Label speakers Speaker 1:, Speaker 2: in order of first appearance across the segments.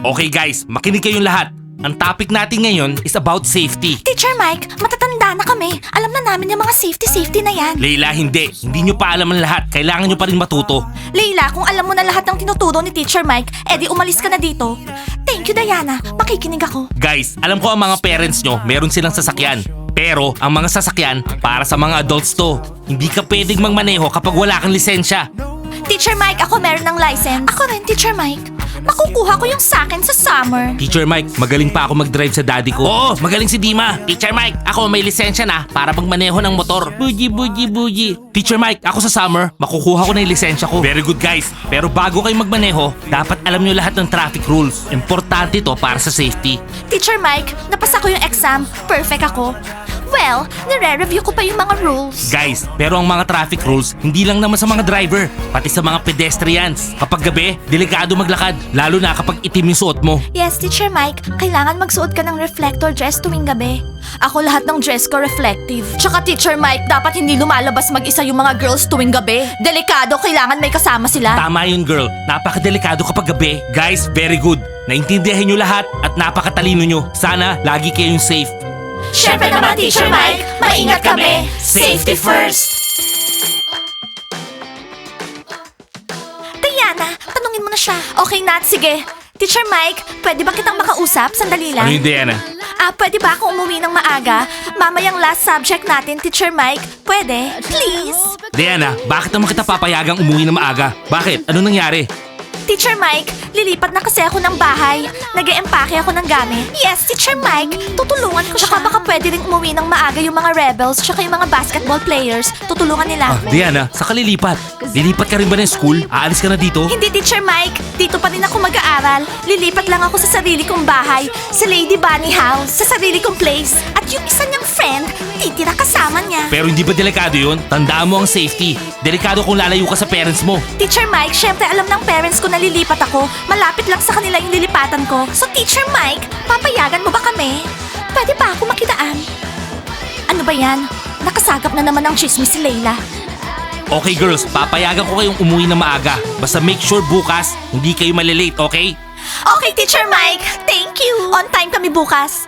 Speaker 1: Okay guys, makinig kayong lahat. Ang topic natin ngayon is about safety.
Speaker 2: Teacher Mike, matatanda na kami. Alam na namin yung mga safety-safety na yan.
Speaker 1: Leila, hindi. Hindi nyo pa alam ang lahat. Kailangan nyo pa rin matuto.
Speaker 2: Leila, kung alam mo na lahat ng tinuturo ni Teacher Mike, edi umalis ka na dito. Thank you, Diana. Makikinig ako.
Speaker 1: Guys, alam ko ang mga parents nyo, meron silang sasakyan. Pero ang mga sasakyan, para sa mga adults to. Hindi ka pwedeng magmaneho kapag wala kang lisensya.
Speaker 2: Teacher Mike, ako meron ng license. Ako rin, Teacher Mike. Makukuha ko yung sakin sa summer.
Speaker 1: Teacher Mike, magaling pa ako mag-drive sa daddy ko. Oo, magaling si Dima. Teacher Mike, ako may lisensya na para magmaneho ng motor. Buji, buji, buji. Teacher Mike, ako sa summer, makukuha ko na yung lisensya ko. Very good guys. Pero bago kayo magmaneho, dapat alam nyo lahat ng traffic rules. Importante to para sa safety.
Speaker 2: Teacher Mike, napasa ko yung exam. Perfect ako. Well, nire-review ko pa yung mga rules.
Speaker 1: Guys, pero ang mga traffic rules, hindi lang naman sa mga driver, pati sa mga pedestrians. Kapag gabi, delikado maglakad, lalo na kapag itim yung suot mo.
Speaker 2: Yes, Teacher Mike, kailangan magsuot ka ng reflector dress tuwing gabi. Ako lahat ng dress ko reflective. Tsaka Teacher Mike, dapat hindi lumalabas mag-isa yung mga girls tuwing gabi. Delikado, kailangan may kasama sila.
Speaker 1: Tama yun girl, napakadelikado kapag gabi. Guys, very good. Naintindihan nyo lahat at napakatalino nyo. Sana lagi kayong safe.
Speaker 2: Siyempre naman, Teacher Mike, maingat kami. Safety first. Diana, tanungin mo na siya. Okay, Nat, sige. Teacher Mike, pwede ba kitang makausap? Sandali lang.
Speaker 1: Ano yun, Diana?
Speaker 2: Ah, pwede ba akong umuwi ng maaga? Mamayang last subject natin, Teacher Mike. Pwede? Please?
Speaker 1: Diana, bakit naman kita papayagang umuwi na maaga? Bakit? Ano nangyari?
Speaker 2: Teacher Mike, lilipat na kasi ako ng bahay. nag empake ako ng gamit. Yes, Teacher Mike, tutulungan ko siya. Tsaka baka pwede rin umuwi ng maaga yung mga rebels tsaka yung mga basketball players. Tutulungan nila.
Speaker 1: Ah, Diana, sa kalilipat. Lilipat ka rin ba ng school? Aalis ka na dito?
Speaker 2: Hindi, Teacher Mike. Dito pa rin ako mag-aaral. Lilipat lang ako sa sarili kong bahay, sa Lady Bunny House, sa sarili kong place. At yung isa niyang friend, titira kasama niya.
Speaker 1: Pero hindi ba delikado yun? Tandaan mo ang safety. Delikado kung lalayo ka sa parents mo.
Speaker 2: Teacher Mike, syempre alam ng parents ko na lilipat ako. Malapit lang sa kanila yung lilipatan ko. So Teacher Mike, papayagan mo ba kami? Pwede ba ako makitaan? Ano ba yan? Nakasagap na naman ang chismis si Layla.
Speaker 1: Okay girls, papayagan ko kayong umuwi na maaga. Basta make sure bukas, hindi kayo malilate, okay?
Speaker 2: Okay, Teacher Mike. Thank you. On time kami bukas.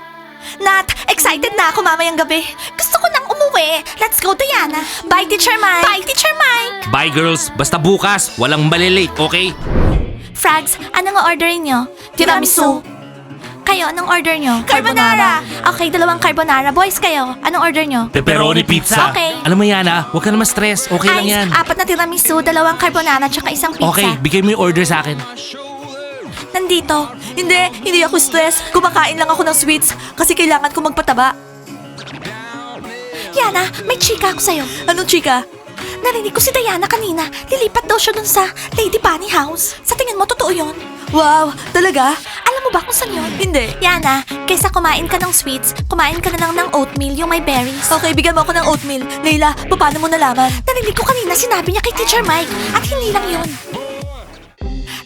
Speaker 2: Nat, excited na ako mamayang gabi. Gusto ko nang umuwi. Let's go, Diana. Bye, Teacher Mike. Bye, Teacher Mike.
Speaker 1: Bye girls, basta bukas, walang malilate, okay?
Speaker 2: Frags, ano nga orderin nyo? Tiramisu. Kayo, anong order nyo?
Speaker 3: Carbonara.
Speaker 2: Okay, dalawang carbonara. Boys kayo, anong order nyo?
Speaker 1: Pepperoni pizza.
Speaker 2: Okay.
Speaker 1: Alam mo yan ah, huwag ka naman stress. Okay lang
Speaker 2: Ice,
Speaker 1: yan.
Speaker 2: apat na tiramisu, dalawang carbonara, tsaka isang pizza.
Speaker 1: Okay, bigay mo yung order sa akin.
Speaker 2: Nandito.
Speaker 3: Hindi, hindi ako stress. Kumakain lang ako ng sweets kasi kailangan ko magpataba.
Speaker 2: Yana, may chika ako sa'yo.
Speaker 3: Anong chika?
Speaker 2: Narinig ko si Diana kanina. Lilipat daw siya dun sa Lady Bunny House. Sa tingin mo, totoo yun?
Speaker 3: Wow, talaga?
Speaker 2: Alam mo ba kung saan yun?
Speaker 3: Hindi.
Speaker 2: Yana, kaysa kumain ka ng sweets, kumain ka na lang ng oatmeal, yung may berries.
Speaker 3: Okay, bigyan mo ako ng oatmeal. Layla, paano mo nalaman?
Speaker 2: Narinig ko kanina sinabi niya kay Teacher Mike at hindi lang yun.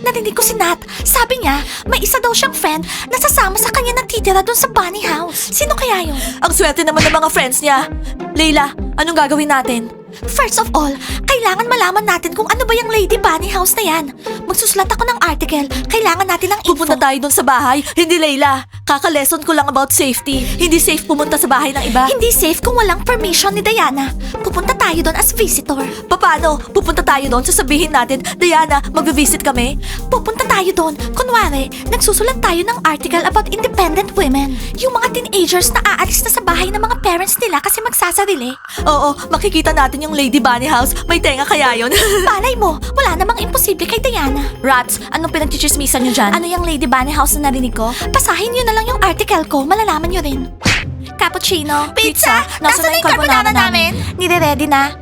Speaker 2: Narinig ko si Nat. Sabi niya, may isa daw siyang friend na sasama sa kanya nagtitira doon sa bunny house. Sino kaya yun?
Speaker 3: Ang swerte naman ng mga friends niya. Layla, anong gagawin natin?
Speaker 2: First of all, kailangan malaman natin kung ano ba yung Lady Bunny House na yan. Magsusulat ako ng article. Kailangan natin ng info.
Speaker 3: Pupunta tayo dun sa bahay. Hindi, Layla. Kaka-lesson ko lang about safety. Hindi safe pumunta sa bahay ng iba.
Speaker 2: Hindi safe kung walang permission ni Diana. Pupunta tayo doon as visitor.
Speaker 3: Paano? Pupunta tayo doon, sasabihin natin, Diana, magbe-visit kami.
Speaker 2: Pupunta tayo doon. Kunwari, nagsusulat tayo ng article about independent women. Yung mga teenagers na aalis na sa bahay ng mga parents nila kasi magsasarili.
Speaker 3: Oo, makikita natin yung Lady Bunny House. May tenga kaya yun?
Speaker 2: Malay mo, wala namang imposible kay Diana.
Speaker 3: Rats, anong pinagchichismisan nyo dyan?
Speaker 2: Ano yung Lady Bunny House na narinig ko? Basahin nyo na lang yung article ko, malalaman nyo rin. Cappuccino.
Speaker 3: Pizza! Nasaan na yung carbonara namin?
Speaker 2: Nire-ready na.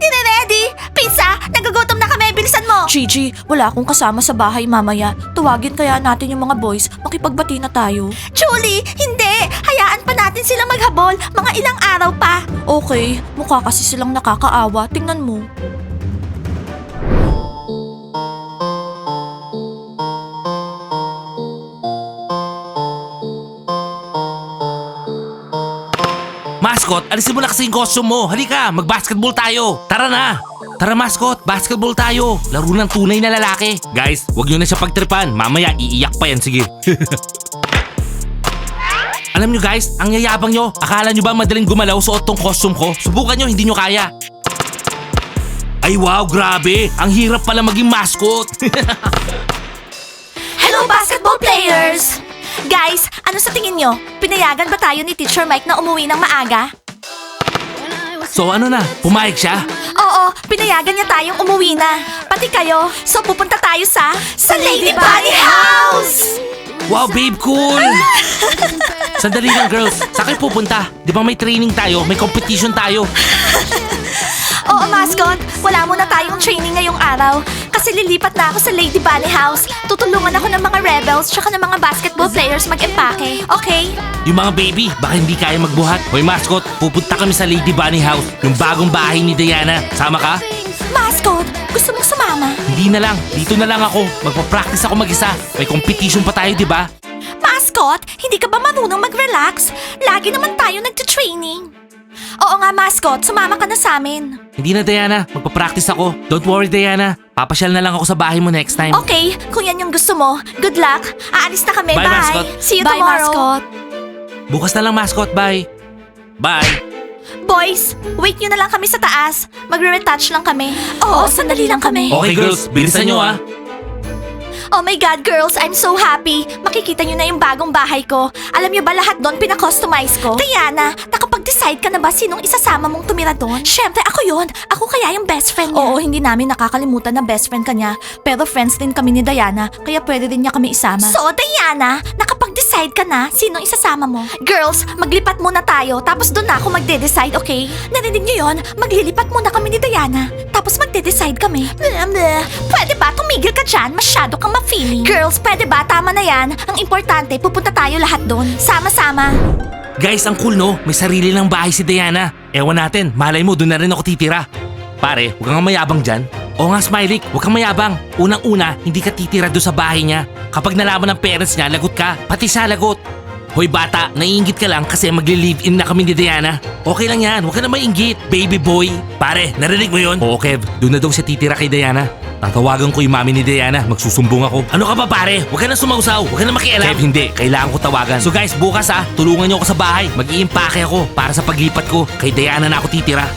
Speaker 2: Nire-ready? Pizza! Nagugutom na kami, bilisan mo!
Speaker 3: Gigi, wala akong kasama sa bahay mamaya. Tuwagin kaya natin yung mga boys. Makipagbati na tayo.
Speaker 2: Julie, hindi! Pa natin silang maghabol, mga ilang araw pa.
Speaker 3: Okay, mukha kasi silang nakakaawa. Tingnan mo.
Speaker 1: Mascot, alisin mo na kasi yung costume mo. Halika, mag-basketball tayo. Tara na. Tara mascot, basketball tayo. Laro ng tunay na lalaki. Guys, wag nyo na siya pagtripan. Mamaya iiyak pa yan, sige. Alam nyo guys, ang yayabang nyo. Akala nyo ba madaling gumalaw suot tong costume ko? Subukan nyo, hindi nyo kaya. Ay wow, grabe. Ang hirap pala maging mascot.
Speaker 2: Hello, basketball players! Guys, ano sa tingin nyo? Pinayagan ba tayo ni Teacher Mike na umuwi ng maaga?
Speaker 1: so ano na, pumayag siya?
Speaker 2: Oo, pinayagan niya tayong umuwi na. Pati kayo. So pupunta tayo sa... Sa Lady Bunny House!
Speaker 1: Wow, babe, cool! Sandali lang, girls. Sa akin pupunta. Di ba may training tayo? May competition tayo.
Speaker 2: Oo, mascot. Wala muna tayong training ngayong araw. Kasi lilipat na ako sa Lady Bunny House. Tutulungan ako ng mga rebels tsaka ng mga basketball players mag-empake. Okay?
Speaker 1: Yung mga baby, baka hindi kaya magbuhat. Hoy, mascot, pupunta kami sa Lady Bunny House. Yung bagong bahay ni Diana. Sama ka?
Speaker 2: Mascot, gusto mong sumama?
Speaker 1: Hindi na lang. Dito na lang ako. Magpa-practice ako mag-isa. May competition pa tayo, di ba?
Speaker 2: Mascot, hindi ka ba marunong mag-relax? Lagi naman tayo nagte-training. Oo nga, mascot. Sumama ka na sa amin.
Speaker 1: Hindi na, Diana. Magpa-practice ako. Don't worry, Diana. Papasyal na lang ako sa bahay mo next time.
Speaker 2: Okay, kung yan yung gusto mo, good luck. Aalis na kami.
Speaker 1: Bye,
Speaker 2: Bye.
Speaker 1: mascot.
Speaker 2: See you
Speaker 3: Bye,
Speaker 2: tomorrow.
Speaker 3: mascot.
Speaker 1: Bukas na lang, mascot. Bye. Bye.
Speaker 2: Boys, wait nyo na lang kami sa taas. Magre-retouch lang kami. Oo, sandali lang kami.
Speaker 1: Okay, girls. Bilisan nyo, ah.
Speaker 2: Oh my God, girls, I'm so happy. Makikita nyo na yung bagong bahay ko. Alam nyo ba lahat doon pinakustomize ko? Diana, nakapag-decide ka na ba sinong isasama mong tumira doon? Siyempre, ako yon. Ako kaya yung best friend niya.
Speaker 3: Oo, hindi namin nakakalimutan na best friend ka niya. Pero friends din kami ni Diana, kaya pwede din niya kami isama.
Speaker 2: So, Diana, nakapag-decide ka na sinong isasama mo? Girls, maglipat muna tayo, tapos doon na ako magde-decide, okay? Narinig nyo yon? Maglilipat muna kami ni Diana, tapos magde-decide kami. Bleh, bleh. Pwede ba tumigil ka dyan? Masyado kang ma-feeling. Girls, pwede ba? Tama na yan. Ang importante, pupunta tayo lahat doon. Sama-sama.
Speaker 1: Guys, ang cool no? May sarili lang bahay si Diana. Ewan natin, malay mo doon na rin ako titira. Pare, huwag kang mayabang dyan. Oo nga, Smiley, huwag kang mayabang. Unang-una, hindi ka titira doon sa bahay niya. Kapag nalaman ng parents niya, lagot ka. Pati siya lagot. Hoy bata, naiingit ka lang kasi magli-live-in na kami ni Diana. Okay lang yan, huwag ka na maingit, baby boy. Pare, narinig mo yon? Oo, Kev, doon na daw siya titira kay Diana. Tatawagan ko yung mami ni Diana, magsusumbong ako. Ano ka ba pare? Huwag ka na sumausaw, huwag ka na makialam. Kev, hindi, kailangan ko tawagan. So guys, bukas ah, tulungan niyo ako sa bahay. Mag-iimpake ako para sa paglipat ko. Kay Diana na ako titira.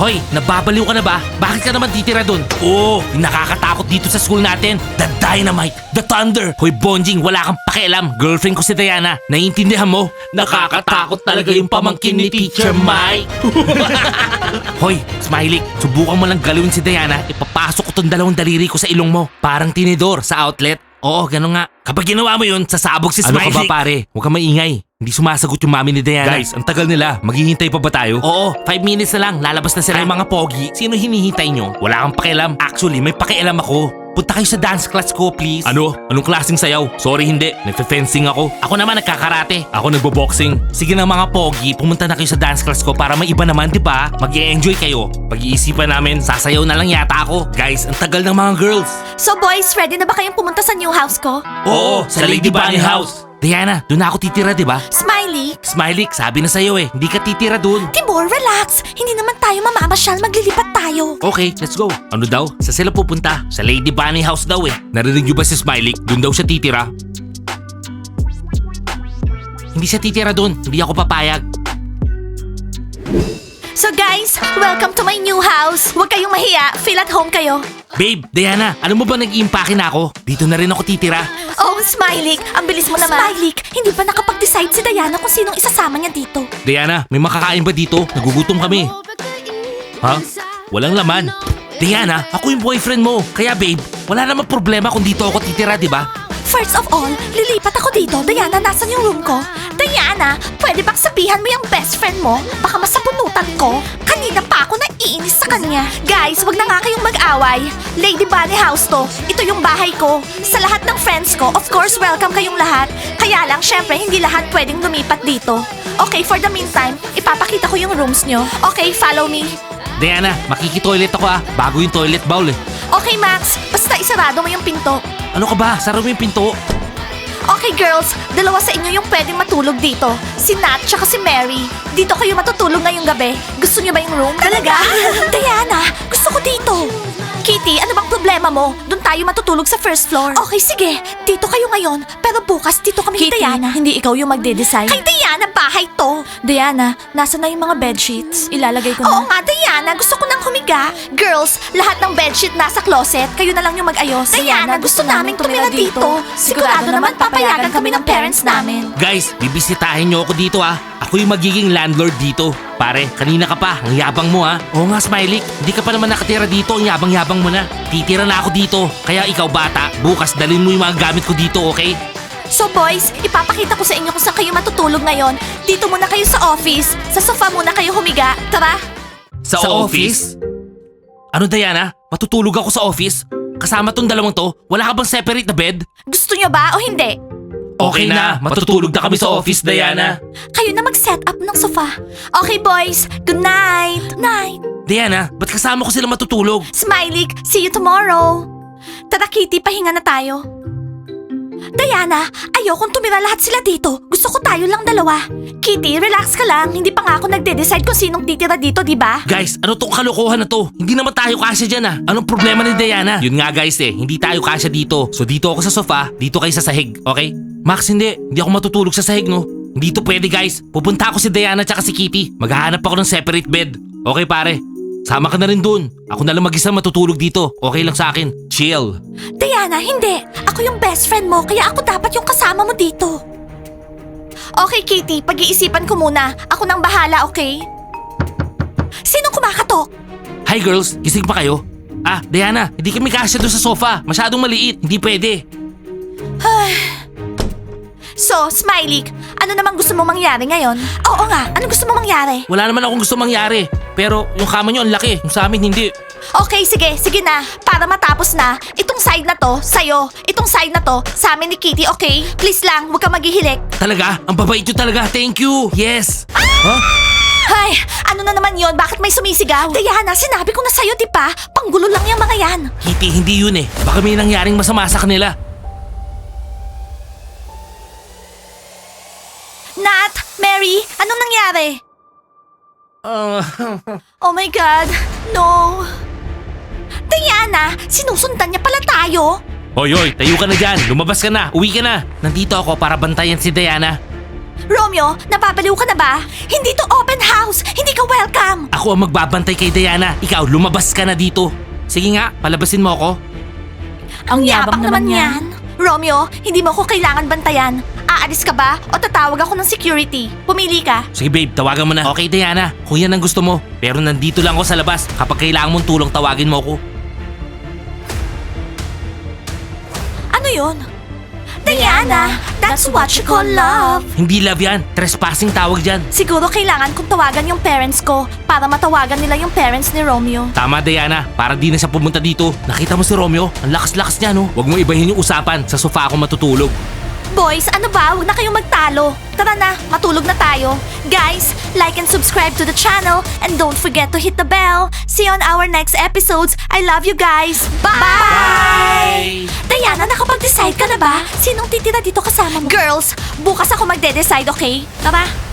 Speaker 1: Hoy, nababaliw ka na ba? Bakit ka naman titira doon? Oo, yung nakakatakot dito sa school natin. The Dynamite, The Thunder. Hoy, Bonjing, wala kang pakialam. Girlfriend ko si Diana. Naiintindihan mo? Nakakatakot talaga yung pamangkin ni Teacher Mike. Hoy, Smiley, subukan mo lang galawin si Diana. Ipapasok ko tong dalawang daliri ko sa ilong mo. Parang tinidor sa outlet. Oo, gano'n nga. Kapag ginawa mo yun, sasabog si Smiley. Ano ka ba pare? Huwag kang maingay. Hindi sumasagot yung mami ni Diana. Guys, ang tagal nila. Maghihintay pa ba tayo? Oo, 5 minutes na lang. Lalabas na sila yung mga pogi. Sino hinihintay nyo? Wala kang pakialam. Actually, may pakialam ako. Punta kayo sa dance class ko, please. Ano? Anong klaseng sayaw? Sorry, hindi. Nagfe-fencing ako. Ako naman nagkakarate. Ako nagbo-boxing. Sige na mga pogi, pumunta na kayo sa dance class ko para may iba naman, di ba? mag enjoy kayo. Pag-iisipan namin, sasayaw na lang yata ako. Guys, ang tagal ng mga girls.
Speaker 2: So boys, ready na ba kayong pumunta sa new house ko?
Speaker 1: Oo, sa Lady Bunny House. Diana, doon na ako titira, di ba?
Speaker 2: Smiley,
Speaker 1: Smiley, sabi na sa'yo eh, hindi ka titira doon.
Speaker 2: Timur, relax. Hindi naman tayo mamamasyal, maglilipat tayo.
Speaker 1: Okay, let's go. Ano daw? Sa sila pupunta. Sa Lady Bunny House daw eh. Narinig niyo ba si Smiley? Doon daw siya titira. Hindi siya titira doon. Hindi ako papayag.
Speaker 2: So guys, welcome to my new house. Huwag kayong mahiya, feel at home kayo.
Speaker 1: Babe, Diana, alam mo ba nag-iimpake na ako? Dito na rin ako titira.
Speaker 2: Oh, Smiley, ang bilis mo naman. Smiley, hindi pa nakapag-decide si Diana kung sinong isasama niya dito.
Speaker 1: Diana, may makakain ba dito? Nagugutom kami. Ha? Walang laman. Diana, ako yung boyfriend mo. Kaya babe, wala namang problema kung dito ako titira, di ba?
Speaker 2: First of all, lilipat ako dito. Diana, nasan yung room ko? Diana, pwede bang sabihan mo yung best friend mo? Baka masapunutan ko. Kanina pa ako naiinis sa kanya. Guys, wag na nga kayong mag-away. Lady Bunny House to. Ito yung bahay ko. Sa lahat ng friends ko, of course, welcome kayong lahat. Kaya lang, syempre, hindi lahat pwedeng lumipat dito. Okay, for the meantime, ipapakita ko yung rooms nyo. Okay, follow me.
Speaker 1: Diana, makikitoilet ako ah. Bago yung toilet bowl eh.
Speaker 2: Okay, Max. Basta isarado mo yung pinto.
Speaker 1: Ano ka ba? Sara mo yung pinto.
Speaker 2: Okay girls, dalawa sa inyo yung pwedeng matulog dito. Si Nat tsaka si Mary. Dito kayo matutulog ngayong gabi. Gusto niyo ba yung room? Talaga? Diana, gusto ko dito. Kitty, ano bang problema mo? Doon tayo matutulog sa first floor. Okay, sige. Dito kayo ngayon. Pero bukas dito kami
Speaker 3: Kitty,
Speaker 2: kay Diana.
Speaker 3: hindi ikaw yung magde-decide.
Speaker 2: Kay Diana, bahay to.
Speaker 3: Diana, nasa na yung mga bedsheets? Ilalagay ko na.
Speaker 2: Oo nga, Diana. Gusto ko nang humiga. Girls, lahat ng bedsheet nasa closet. Kayo na lang yung mag-ayos. Diana, gusto naming tumira dito. Sigurado naman papayagan kami ng parents namin.
Speaker 1: Guys, bibisitahin nyo ako dito ah. Ako yung magiging landlord dito. Pare, kanina ka pa. Ang yabang mo ah. Oo nga, Smiley. Hindi ka pa naman nakatira dito. Ang yabang-yabang mo na. Titira na ako dito. Kaya ikaw bata, bukas dalhin mo yung mga gamit ko dito, okay?
Speaker 2: So boys, ipapakita ko sa inyo kung saan kayo matutulog ngayon. Dito muna kayo sa office. Sa sofa muna kayo humiga. Tara.
Speaker 1: Sa, office? Ano Diana? Matutulog ako sa office? Kasama tong dalawang to? Wala ka bang separate na bed?
Speaker 2: Gusto nyo ba o hindi?
Speaker 1: Okay na, matutulog na kami sa office, Diana.
Speaker 2: Kayo na mag-set up ng sofa. Okay boys, good night. Night.
Speaker 1: Diana, ba't kasama ko sila matutulog?
Speaker 2: Smiley, see you tomorrow. Tara Kitty, pahinga na tayo. Diana, ayokong tumira lahat sila dito. Gusto ko tayo lang dalawa. Kitty, relax ka lang. Hindi pa nga ako nagde-decide kung sinong titira dito, di ba?
Speaker 1: Guys, ano tong kalokohan na to? Hindi naman tayo kasya dyan ah. Anong problema ni Diana? Yun nga guys eh, hindi tayo kasya dito. So dito ako sa sofa, dito kayo sa sahig, okay? Max, hindi. Hindi ako matutulog sa sahig no. Hindi to pwede guys. Pupunta ako si Diana tsaka si Kitty. Maghahanap ako ng separate bed. Okay pare? Sama ka na rin dun. Ako na lang mag-isa matutulog dito. Okay lang sa akin. Chill.
Speaker 2: Diana, hindi. Ako yung best friend mo, kaya ako dapat yung kasama mo dito. Okay, Kitty, pag-iisipan ko muna. Ako nang bahala, okay? Sino kumakatok?
Speaker 1: Hi girls, gising pa kayo? Ah, Diana, hindi kami kasya doon sa sofa. Masyadong maliit. Hindi pwede.
Speaker 2: So, Smiley, ano namang gusto mo mangyari ngayon? Oo nga, ano gusto mo mangyari?
Speaker 1: Wala naman akong gusto mangyari. Pero yung kama nyo ang laki. Yung sa amin hindi.
Speaker 2: Okay, sige, sige na. Para matapos na, itong side na to, sa'yo. Itong side na to, sa amin ni Kitty, okay? Please lang, huwag ka maghihilik.
Speaker 1: Talaga? Ang babait nyo talaga. Thank you. Yes. Huh?
Speaker 2: Ay, ano na naman yon? Bakit may sumisigaw? Diana, sinabi ko na sa'yo, di ba? Panggulo lang yung mga yan.
Speaker 1: Kitty, hindi yun eh. Baka may nangyaring masama sa kanila.
Speaker 2: Nat, Mary, anong nangyari?
Speaker 1: Ah,
Speaker 2: Oh my God, no. Diana, sinusundan niya pala tayo.
Speaker 1: Hoy, hoy, tayo ka na dyan. Lumabas ka na. Uwi ka na. Nandito ako para bantayan si Diana.
Speaker 2: Romeo, napapaliw ka na ba? Hindi to open house. Hindi ka welcome.
Speaker 1: Ako ang magbabantay kay Diana. Ikaw, lumabas ka na dito. Sige nga, palabasin mo ako.
Speaker 3: Ang yabang, naman yan.
Speaker 2: Romeo, hindi mo ko kailangan bantayan. Aalis ka ba o tatawag ako ng security? Pumili ka.
Speaker 1: Sige babe, tawagan mo na. Okay Diana, kung yan ang gusto mo. Pero nandito lang ako sa labas. Kapag kailangan mong tulong, tawagin mo ako.
Speaker 2: Ano yon? Diana, that's what you call love.
Speaker 1: Hindi love yan. Trespassing tawag dyan.
Speaker 2: Siguro kailangan kong tawagan yung parents ko para matawagan nila yung parents ni Romeo.
Speaker 1: Tama Diana, para di na siya pumunta dito. Nakita mo si Romeo? Ang lakas-lakas niya no. Huwag mo ibahin yung usapan. Sa sofa ako matutulog.
Speaker 2: Boys, ano ba? Huwag na kayong magtalo. Tara na, matulog na tayo. Guys, like and subscribe to the channel and don't forget to hit the bell. See you on our next episodes. I love you guys. Bye! Diana, nakapag-decide ka na ba? Sinong titira dito kasama mo? Girls, bukas ako magde-decide, okay? Tara.